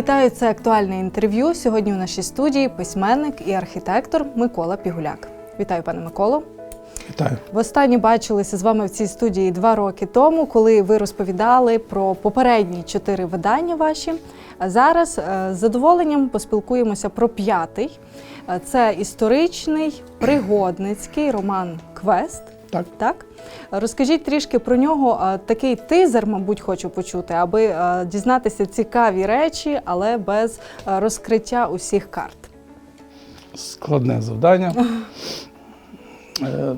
Вітаю, це актуальне інтерв'ю. Сьогодні у нашій студії письменник і архітектор Микола Пігуляк. Вітаю, пане Миколо. Вітаю. Востаннє бачилися з вами в цій студії два роки тому, коли ви розповідали про попередні чотири видання ваші. А зараз е, з задоволенням поспілкуємося про п'ятий. Е, Це історичний пригодницький роман Квест. Так. Так, розкажіть трішки про нього. Такий тизер, мабуть, хочу почути, аби дізнатися цікаві речі, але без розкриття усіх карт. Складне завдання. Е,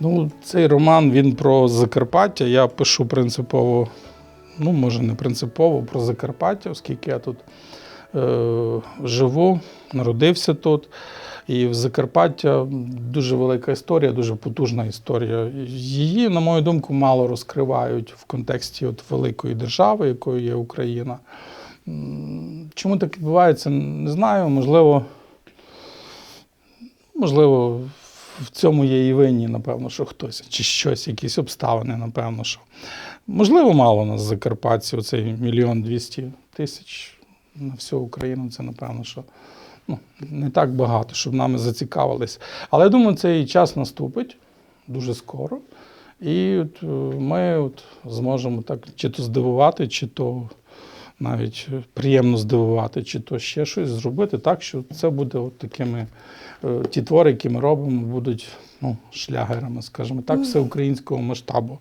ну, цей роман він про Закарпаття. Я пишу принципово, ну, може, не принципово, про Закарпаття, оскільки я тут е, живу, народився тут. І в Закарпаття дуже велика історія, дуже потужна історія. Її, на мою думку, мало розкривають в контексті от великої держави, якою є Україна. Чому так відбувається, не знаю. Можливо, можливо, в цьому є і винні, напевно, що хтось, чи щось, якісь обставини, напевно, що. Можливо, мало нас закарпатців, оцей мільйон двісті тисяч на всю Україну. Це, напевно, що ну, не так багато, щоб нами зацікавились. Але я думаю, цей час наступить дуже скоро. І от е, ми от зможемо так чи то здивувати, чи то навіть приємно здивувати, чи то ще щось зробити так, що це буде от такими е, ті твори, які ми робимо, будуть ну, шлягерами, скажімо так, всеукраїнського масштабу.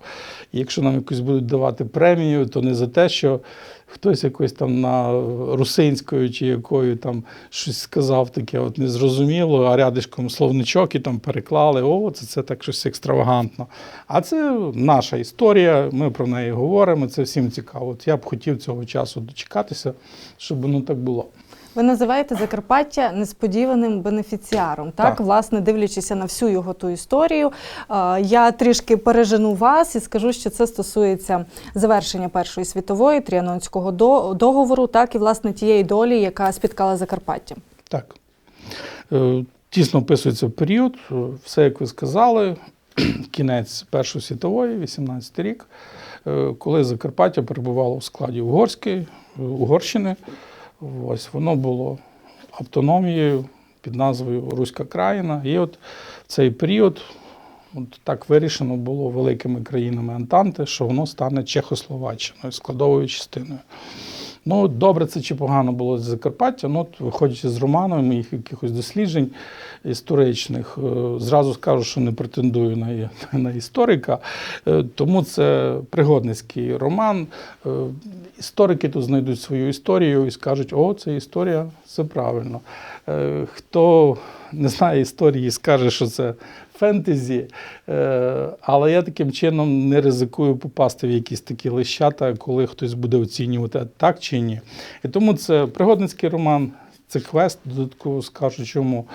І якщо нам якось будуть давати премію, то не за те, що хтось якось там на русинською чи якою там щось сказав таке от незрозуміло, а рядишком словничок і там переклали, о, це, це так щось екстравагантно. А це наша історія, ми про неї говоримо, це всім цікаво. От я б хотів цього часу дочекатися, щоб воно так було. Ви називаєте Закарпаття несподіваним бенефіціаром. Так, Так. власне, дивлячися на всю його ту історію. Я трішки пережену вас і скажу, що це стосується завершення Першої світової тріанонського договору, так і власне тієї долі, яка спіткала Закарпаття. Так. Е, Тісно описується період, е, все, як ви сказали, кінець Першої світової, 18 рік, е, коли Закарпаття перебувало в складі Угорської, Угорщини. Ось воно було автономією під назвою Руська країна. І от в цей період от так вирішено було великими країнами Антанти, що воно стане Чехословаччиною, складовою частиною. Ну, добре це чи погано було з Закарпаття. Ну, виходячи з роману, моїх якихось досліджень історичних, е, зразу скажу, що не претендую на, на історика. Е, Тому це пригодницький роман. Е, Історики тут знайдуть свою історію і скажуть, о, це історія, це правильно. Хто не знає історії, скаже, що це фентезі, але я таким чином не ризикую попасти в якісь такі лищата, коли хтось буде оцінювати так чи ні. І тому це пригодницький роман, це квест, додатково скажу чому.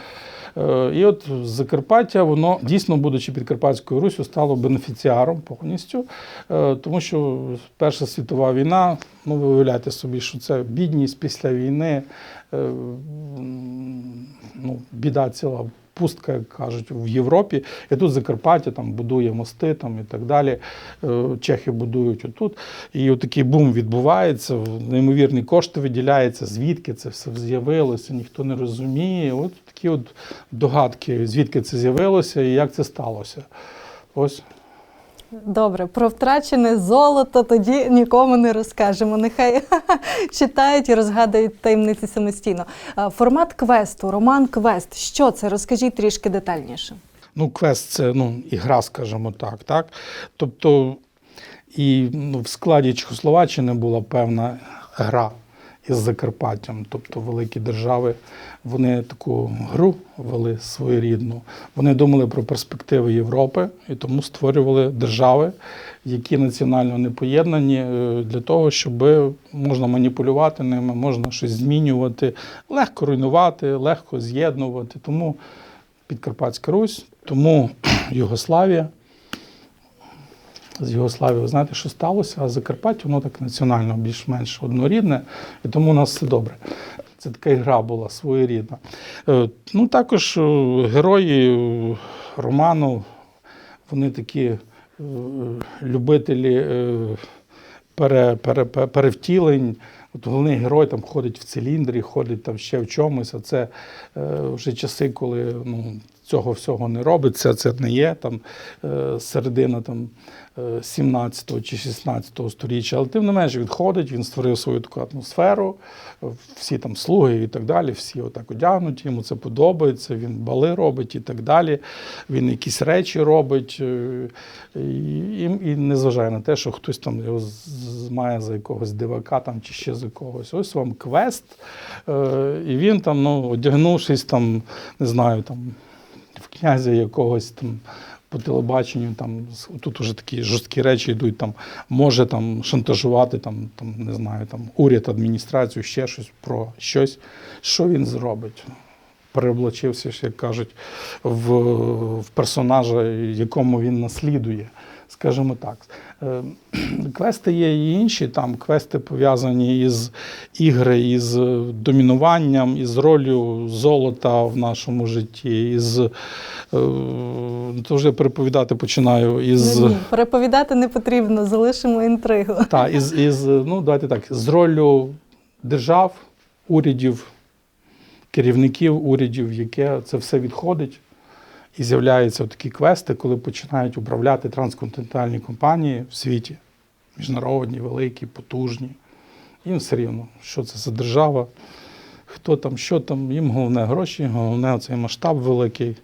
Е, І от Закарпаття, воно дійсно, будучи під Карпатською Руссю, стало бенефіціаром повністю, Е, тому що Перша світова війна, ну ви уявляєте собі, що це бідність після війни, е, ну, біда ціла. Пустка, як кажуть, в Європі. І тут Закарпаття там будує мости там, і так далі. Е, Чехи будують отут. І отакий бум відбувається, неймовірні кошти виділяються, звідки це все з'явилося, ніхто не розуміє. От такі от догадки, звідки це з'явилося і як це сталося. Ось. Добре, про втрачене золото тоді нікому не розкажемо. Нехай читають і розгадують таємниці самостійно. Формат квесту, роман квест. Що це? Розкажіть трішки детальніше. Ну, квест це ну, ігра, скажімо так. так? Тобто, і ну, в складі Чехословаччини була певна гра із Закарпаттям. Тобто великі держави вони таку гру вели своєрідну. Вони думали про перспективи Європи і тому створювали держави, які національно не поєднані е, для того, щоб можна маніпулювати ними, можна щось змінювати, легко руйнувати, легко з'єднувати. Тому Підкарпатська Русь, тому Югославія. З Югославії, ви знаєте, що сталося, а Закарпаття воно так національно більш-менш однорідне, і тому у нас все добре. Це така гра була своєрідна. Е, Ну, також е, герої е, роману, вони такі любителі пере, пере, пере- перевтілень, От головний герой там ходить в циліндрі, ходить там ще в чомусь. А це е, вже часи, коли ну, цього всього не робиться. Це не є там е, середина там. е, 17 чи 16 сторіччя, але тим не менше він ходить, він створив свою таку атмосферу, е, всі там слуги і так далі, всі отак одягнуті, йому це подобається, він бали робить і так далі. Він якісь речі робить е, і, і, і не на те, що хтось там його має за якогось дивака там, чи ще за когось. Ось вам квест. Е, І він там, ну, одягнувшись там, не знаю, там князя якогось там. По телебаченню там тут уже такі жорсткі речі йдуть. Там може там шантажувати, там, там не знаю, там уряд, адміністрацію, ще щось про щось. Що він зробить? Переоблачився, як кажуть, в, в персонажа, якому він наслідує. Скажімо так. Е, Квести є і інші. Там квести пов'язані із ігри, із домінуванням, із ролью золота в нашому житті, із е, то вже переповідати починаю із. Ні, ні, переповідати не потрібно, залишимо інтригу. Та, із, із, ну, давайте так, з роллю держав, урядів, керівників урядів, яке це все відходить. І з'являються такі квести, коли починають управляти трансконтинентальні компанії в світі, міжнародні, великі, потужні. Їм все рівно, що це за держава, хто там, що там, їм головне гроші, головне цей масштаб великий.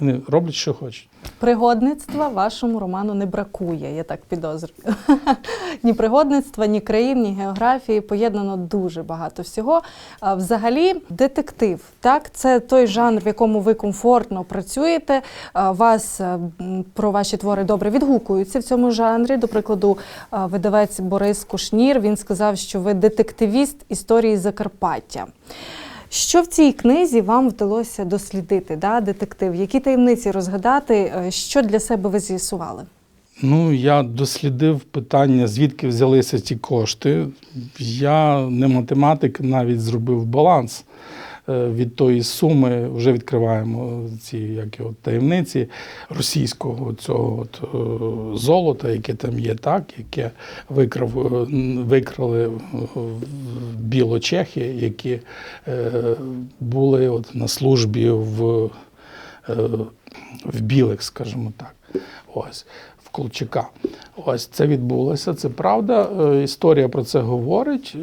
Вони роблять, що хочуть. Пригодництва вашому роману не бракує, я так підозрюю. ні пригодництва, ні країн, ні географії поєднано дуже багато всього. А взагалі, детектив, так, це той жанр, в якому ви комфортно працюєте. Вас е, про ваші твори добре відгукуються в цьому жанрі. До прикладу, видавець Борис Кушнір він сказав, що ви детективіст історії Закарпаття. Що в цій книзі вам вдалося дослідити, да, детектив? Які таємниці розгадати? Е, Що для себе ви з'ясували? Ну, я дослідив питання, звідки взялися ці кошти. Я не математик, навіть зробив баланс від тої суми. Вже відкриваємо ці як його, таємниці російського цього от, е, золота, яке там є, так, яке викрав, е, викрали е, білочехи, які е, були от на службі в е, в білих, скажімо так. Ось. Колчака. Ось це відбулося, це правда. Е, Історія про це говорить. Е,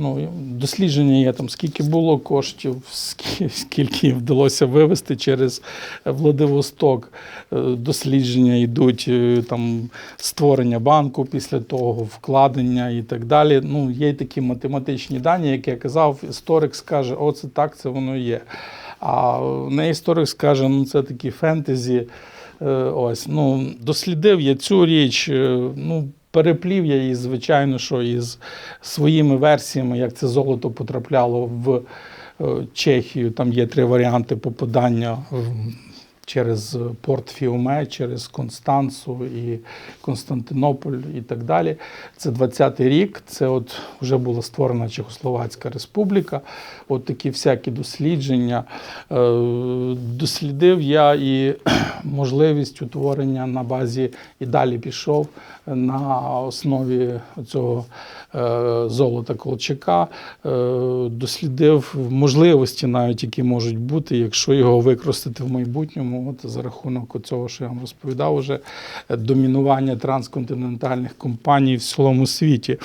Ну, дослідження є там, скільки було коштів, скільки, вдалося вивести через Владивосток. Е, Дослідження йдуть там створення банку після того, вкладення і так далі. Ну, є такі математичні дані, як я казав, історик скаже, о, це так, це воно є. А не історик скаже, ну це такі фентезі. Е, Ось, ну, дослідив я цю річ, е, ну, переплів я її, звичайно, що із своїми версіями, як це золото потрапляло в е, Чехію. Там є три варіанти попадання через порт Фіуме, через Констанцу і Константинополь і так далі. Це 20-й рік. Це от вже була створена Чехословацька Республіка. От такі всякі дослідження. Е, Дослідив я і можливість утворення на базі і далі пішов на основі цього е, золота Колчака. Е, Дослідив можливості, навіть які можуть бути, якщо його використати в майбутньому, от за рахунок цього, що я вам розповідав, уже домінування трансконтинентальних компаній в цілому світі.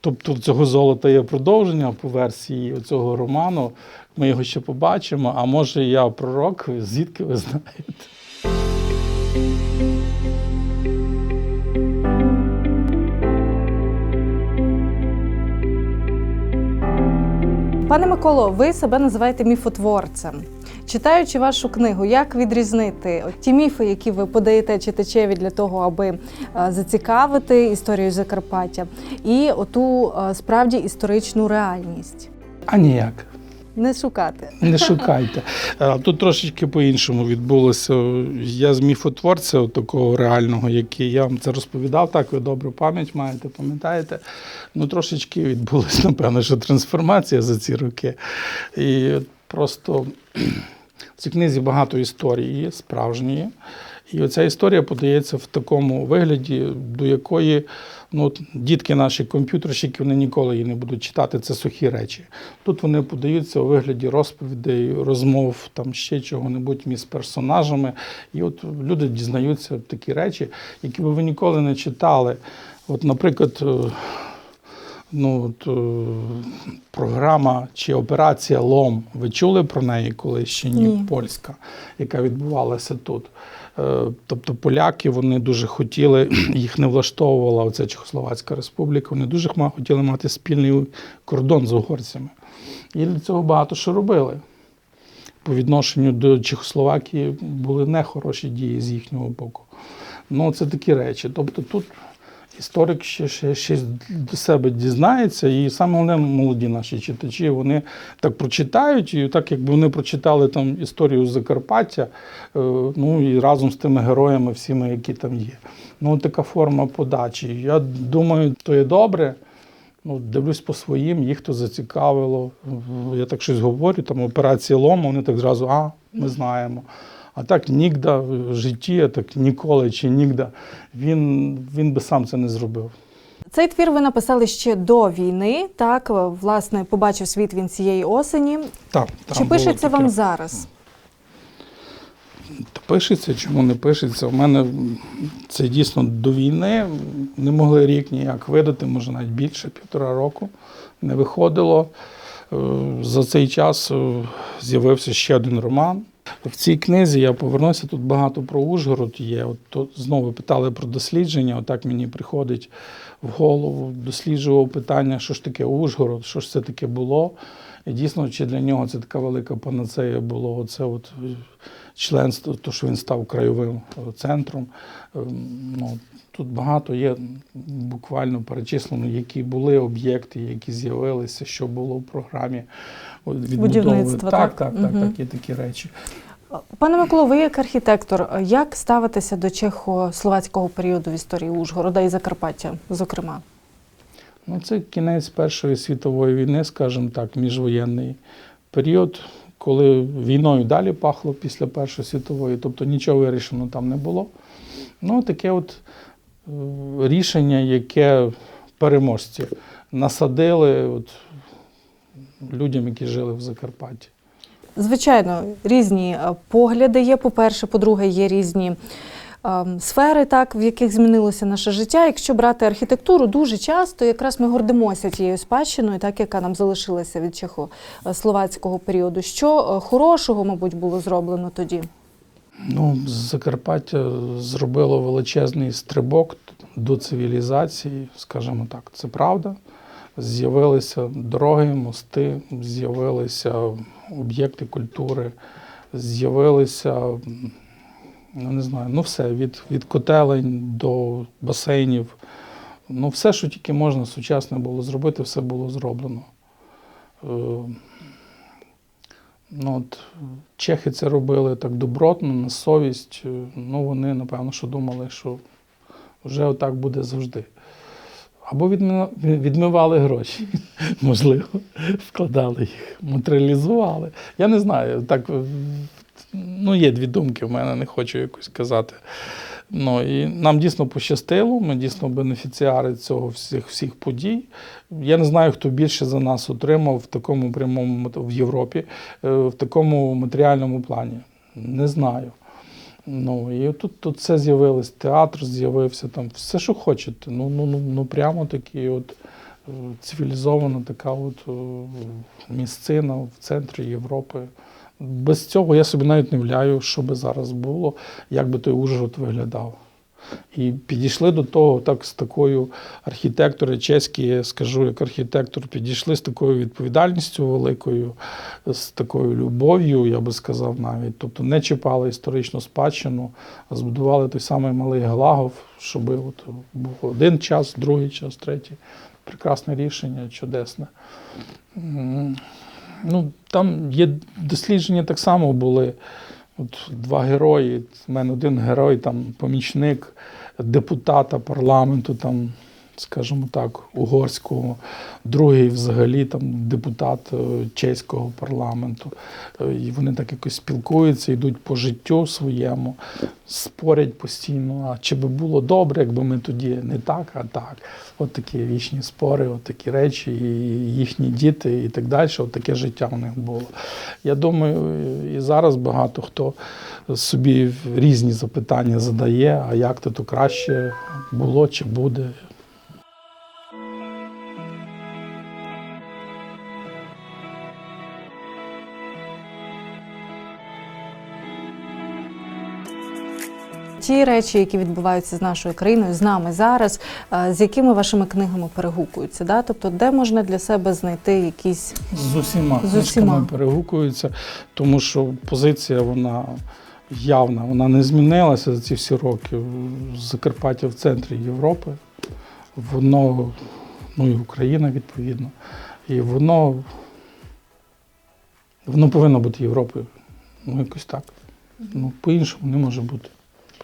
Тобто цього золота є продовження по версії цього роману. Ми його ще побачимо. А може я пророк, звідки ви знаєте? Пане Миколо, ви себе називаєте міфотворцем. Читаючи вашу книгу, як відрізнити ті міфи, які ви подаєте читачеві для того, аби е, зацікавити історію Закарпаття, і оту е, справді історичну реальність? А ніяк. Не шукати. Не шукайте. Тут трошечки по-іншому відбулося. Я з міфотворця от такого реального, який я вам це розповідав, так ви добру пам'ять маєте, пам'ятаєте? Ну, трошечки відбулася, напевно, що трансформація за ці роки. І просто в цій книзі багато історії справжньої. І оця історія подається в такому вигляді, до якої ну, дітки наші комп'ютерщики вони ніколи її не будуть читати. Це сухі речі. Тут вони подаються у вигляді розповідей, розмов, там ще чого-небудь між персонажами. І от люди дізнаються такі речі, які би ви ніколи не читали. От, наприклад, е, ну, от, е, програма чи операція Лом. Ви чули про неї колись ще ні? Ні. Польська, яка відбувалася тут. Е, Тобто поляки вони дуже хотіли, їх не влаштовувала оця Чехословацька республіка. Вони дуже хотіли мати спільний кордон з угорцями. І для цього багато що робили. По відношенню до Чехословакії були нехороші дії з їхнього боку. Ну, це такі речі. Тобто тут історик ще, ще, ще до себе дізнається, і саме головне, молоді наші читачі, вони так прочитають, і так якби вони прочитали там історію Закарпаття, е, ну і разом з тими героями, всіми, які там є. Ну, така форма подачі. Я думаю, то є добре. Ну, дивлюсь по своїм, їх то зацікавило. Я так щось говорю, там операція лому, вони так зразу, а, ми знаємо. А так нігда в житті, а так ніколи чи нігда, він, він би сам це не зробив. Цей твір ви написали ще до війни. Так, власне, побачив світ він цієї осені. Так, Чи пишеться таке. вам зараз? Та Пишеться, чому не пишеться? У мене це дійсно до війни не могли рік ніяк видати, може навіть більше, півтора року не виходило. Е, За цей час е, з'явився ще один роман. В цій книзі я повернуся, тут багато про Ужгород є. От то знову питали про дослідження. Отак мені приходить в голову, досліджував питання, що ж таке Ужгород, що ж це таке було. І дійсно, чи для нього це така велика панацея було оце от е, членство, то що він став краєвим е, центром. Ем, Ну, тут багато є буквально перечислено, які були об'єкти, які з'явилися, що було в програмі от. Будівництва, Так, так? так, так, так, є такі речі. Пане Миколо, ви як архітектор, як ставитеся до чехословацького періоду в історії Ужгорода і Закарпаття, зокрема? Ну, це кінець Першої світової війни, скажімо так, міжвоєнний період, коли війною далі пахло після Першої світової, тобто нічого вирішено там не було. Ну, таке от е, рішення, яке переможці насадили от, людям, які жили в Закарпатті. Звичайно, різні е, погляди є. По-перше, по-друге, є різні сфери, так, в яких змінилося наше життя. Якщо брати архітектуру, дуже часто якраз ми гордимося тією спадщиною, так, яка нам залишилася від чехословацького періоду. Що е, хорошого, мабуть, було зроблено тоді? Ну, Закарпаття зробило величезний стрибок до цивілізації, скажімо так, це правда. З'явилися дороги, мости, з'явилися об'єкти культури, з'явилися, ну не знаю, ну все, від, від котелень до басейнів. Ну, все, що тільки можна сучасне було зробити, все було зроблено. Е, Ну, от, чехи це робили так добротно, на совість. Е, Ну, вони, напевно, що думали, що вже отак буде завжди. Або відмивали гроші, можливо, вкладали їх, матеріалізували. Я не знаю, так, ну, є дві думки в мене, не хочу якось казати. Ну, і нам дійсно пощастило, ми дійсно бенефіціари цього всіх, всіх подій. Я не знаю, хто більше за нас отримав в такому прямому в Європі, е, в такому матеріальному плані. Не знаю. Ну, і тут, тут все з'явилось, театр з'явився, там все, що хочете. Ну, ну, ну, ну прямо такі от е, цивілізована така от е, місцина в центрі Європи. Без цього я собі навіть не вляю, що би зараз було, як би той Ужгород виглядав. І підійшли до того так з такою архітектори чеські, я скажу, як архітектор, підійшли з такою відповідальністю великою, з такою любов'ю, я би сказав навіть. Тобто не чіпали історичну спадщину, а збудували той самий малий Глагов, щоб от був один час, другий час, третій. Прекрасне рішення, чудесне. Ну, там є дослідження так само були. От два герої. У мене один герой, там помічник депутата парламенту, там скажімо так, угорського, другий взагалі там депутат е, чеського парламенту. Е, І вони так якось спілкуються, йдуть по життю своєму, спорять постійно. А чи би було добре, якби ми тоді не так, а так. От такі вічні спори, от такі речі, і їхні діти, і так далі. От таке життя у них було. Я думаю, і зараз багато хто собі різні запитання задає, а як то краще було чи буде. Ті речі, які відбуваються з нашою країною, з нами зараз, е, з якими вашими книгами перегукуються? Да? Тобто, де можна для себе знайти якісь З усіма З книжками усіма. перегукуються, тому що позиція вона явна, вона не змінилася за ці всі роки. Закарпаття в центрі Європи, воно, ну і Україна відповідно, і воно, воно повинно бути Європою. Ну, якось так. Ну, по-іншому не може бути.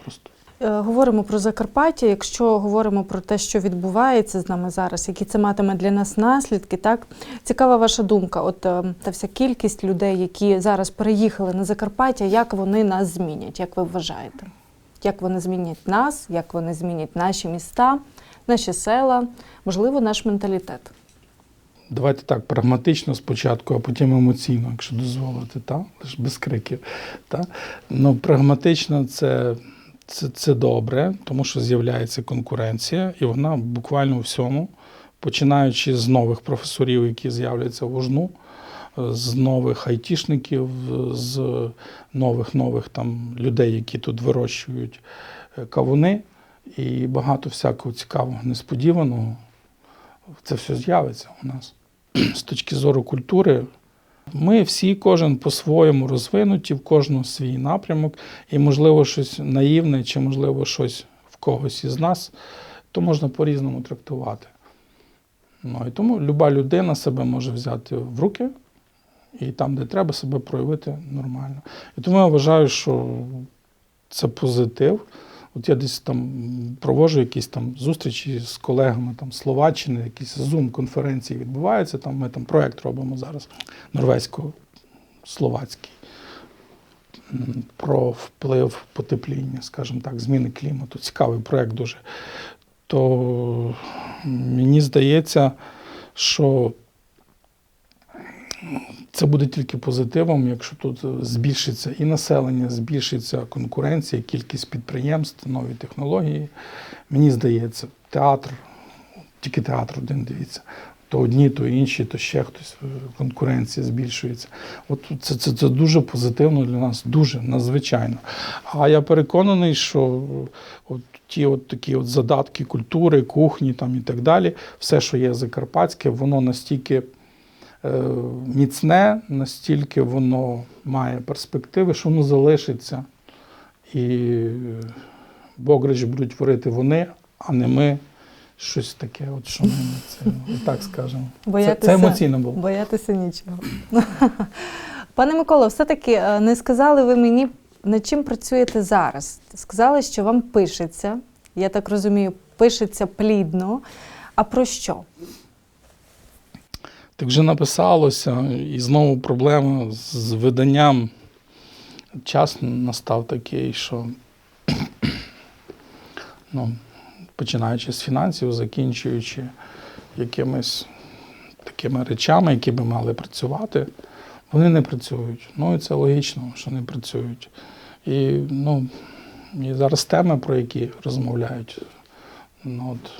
Просто. Е, Говоримо про Закарпаття. Якщо говоримо про те, що відбувається з нами зараз, які це матиме для нас наслідки, так цікава ваша думка. От е, та вся кількість людей, які зараз переїхали на Закарпаття, як вони нас змінять? Як ви вважаєте? Як вони змінять нас, як вони змінять наші міста, наші села, можливо, наш менталітет? Давайте так, прагматично спочатку, а потім емоційно, якщо дозволити, та? лише без криків. Та? Ну, прагматично це, це, це добре, тому що з'являється конкуренція, і вона буквально у всьому, починаючи з нових професорів, які з'являться в ужну, з нових айтішників, з нових нових там людей, які тут вирощують е, кавуни, і багато всякого цікавого, несподіваного. Це все з'явиться у нас. З точки зору культури, ми всі, кожен по-своєму розвинуті, в кожного свій напрямок, і, можливо, щось наївне, чи, можливо, щось в когось із нас, то можна по-різному трактувати. Ну, і тому люба людина себе може взяти в руки і там, де треба, себе проявити нормально. І тому я вважаю, що це позитив. От я десь там проводжу якісь там зустрічі з колегами там, Словаччини, якісь зум-конференції відбуваються. Там ми там проєкт робимо зараз норвезько-словацький про вплив потепління, скажімо так, зміни клімату. Цікавий проєкт дуже. То мені здається, що це буде тільки позитивом, якщо тут збільшиться і населення, збільшиться конкуренція, кількість підприємств, нові технології. Мені здається, театр, тільки театр один дивіться. То одні, то інші, то ще хтось. Конкуренція збільшується. От це, це, це дуже позитивно для нас, дуже надзвичайно. А я переконаний, що от ті от такі от задатки культури, кухні там і так далі, все, що є закарпатське, воно настільки міцне, настільки воно має перспективи, що воно залишиться. І Богрич будуть творити вони, а не ми. Щось таке, от що ми це так скажемо. Це, Боятися- це емоційно було. Боятися нічого. Пане Миколо, все-таки е, не сказали ви мені, над чим працюєте зараз. Сказали, що вам пишеться. Я так розумію, пишеться плідно. А про що? Так вже написалося, і знову проблема з виданням. Час настав такий, що ну, починаючи з фінансів, закінчуючи якимись такими речами, які би мали працювати, вони не працюють. Ну і це логічно, що не працюють. І, ну, і зараз теми, про які розмовляють, ну, от,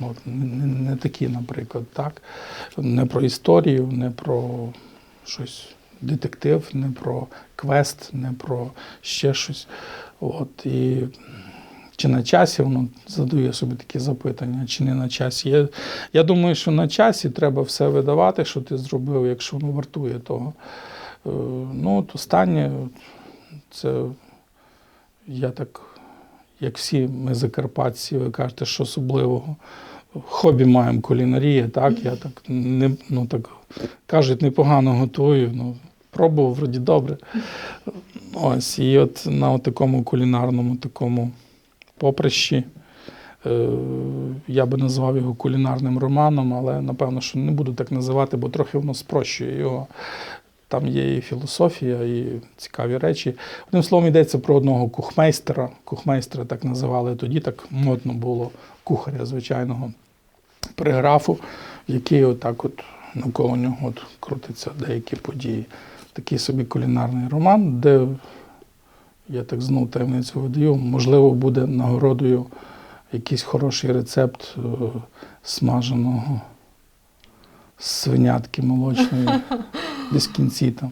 ну, не, не- такі, наприклад, так. Не про історію, не про щось детектив, не про квест, не про ще щось. От, і чи на часі воно задає собі такі запитання, чи не на часі. Я, я думаю, що на часі треба все видавати, що ти зробив, якщо воно вартує того. Е, Ну, от останнє, це я так, як всі ми закарпатці, ви кажете, що особливого. Хобі маємо кулінарія, так, я так не ну так кажуть, непогано готую. Ну, пробував вроді добре. Ось, і от на такому кулінарному такому поприщі Е, Я би назвав його кулінарним романом, але напевно, що не буду так називати, бо трохи воно спрощує його. Там є і філософія, і цікаві речі. Одним словом, йдеться про одного кухмейстера. Кухмейстера так називали тоді, так модно було кухаря звичайного при графу, який отак от навколо нього от крутиться деякі події. Такий собі кулінарний роман, де я так знову таємницю видаю, можливо, буде нагородою якийсь хороший рецепт е, смаженого свинятки молочної, десь в кінці там.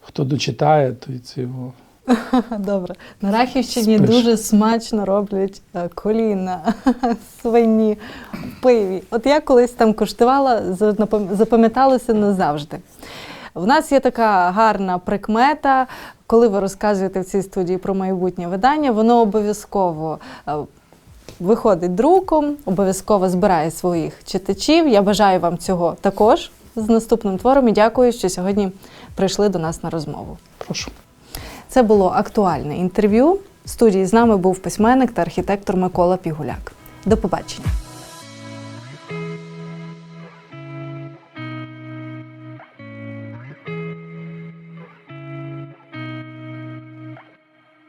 Хто дочитає, той цього. Добре. На Рахівщині Спиш. дуже смачно роблять е, коліна свині пиві. От я колись там куштувала, за- запам'яталося назавжди. В нас є така гарна прикмета, коли ви розказуєте в цій студії про майбутнє видання, воно обов'язково е, виходить друком, обов'язково збирає своїх читачів. Я бажаю вам цього також з наступним твором і дякую, що сьогодні прийшли до нас на розмову. Прошу. Це було актуальне інтерв'ю. В студії з нами був письменник та архітектор Микола Пігуляк. До побачення.